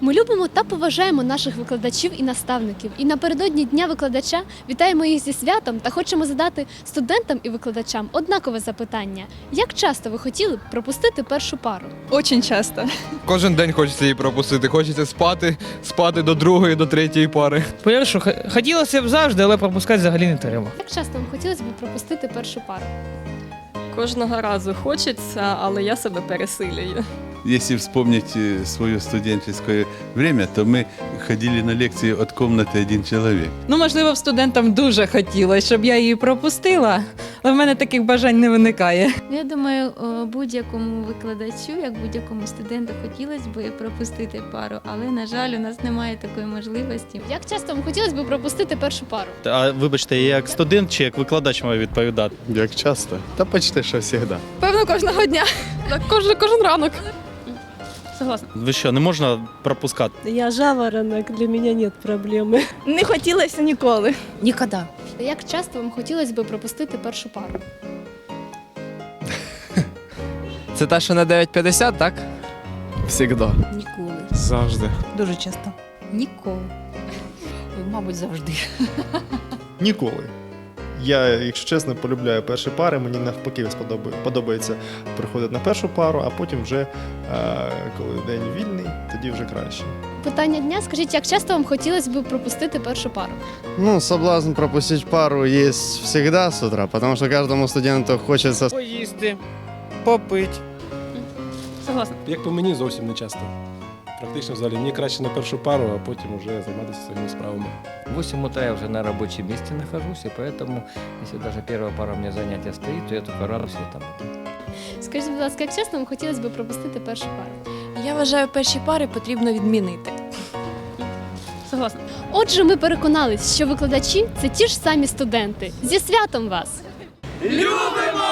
Ми любимо та поважаємо наших викладачів і наставників. І напередодні дня викладача вітаємо їх зі святом та хочемо задати студентам і викладачам однакове запитання: як часто ви хотіли б пропустити першу пару? Очень часто. Кожен день хочеться її пропустити. Хочеться спати, спати до другої, до третьої пари. По-перше, х- хотілося б завжди, але пропускати взагалі не треба. Як часто вам хотілося б пропустити першу пару? Кожного разу хочеться, але я себе пересилюю. Если вспомнить э, свое студенческое время, то мы ходили на лекции от комнаты один человек. Ну, можливо, студентам дуже хотілося, щоб я її пропустила, але в мене таких бажань не виникає. Я думаю, о, будь-якому викладачу, як будь-якому студенту, хотілося б пропустити пару, але на жаль, у нас немає такої можливості. Як часто вам хотілося б пропустити першу пару? А вибачте, я як студент чи як викладач маю відповідати? Як часто? Та почти що завжди. Певно, кожного дня. Так, кожен, кожен ранок. Согласна. Ви що, не можна пропускати? Я жаворонок, для меня нет проблемы. Не хотілося ніколи. Ніколи. Як часто вам хотілося б пропустити першу пару? Це та, що на 9.50, так? Всегда. Ніколи. Завжди. Дуже часто. Ніколи. Мабуть, завжди. Ніколи. Я, якщо чесно, полюбляю перші пари. Мені навпаки сподобає- подобається приходити на першу пару, а потім вже, е, коли день вільний, тоді вже краще. Питання дня: скажіть, як часто вам хотілося б пропустити першу пару? Ну, соблазн пропустить пару есть всегда с утра, потому что каждому студенту хочется Поїсти, попити. Согласна. Як по мені, зовсім не часто. Практично взагалі мені краще на першу пару, а потім вже займатися своїми справами. В 8 утра я уже на рабочем месте нахожусь, и поэтому, если даже первая пара у меня занятия стоит, то я только радуюсь там. Скажіть, будь ласка, як вам хотілося б пропустити першу пару? Я вважаю, перші пари потрібно відмінити. Согласна. Отже, ми переконались, що викладачі це ті ж самі студенти. Зі святом вас! Любимо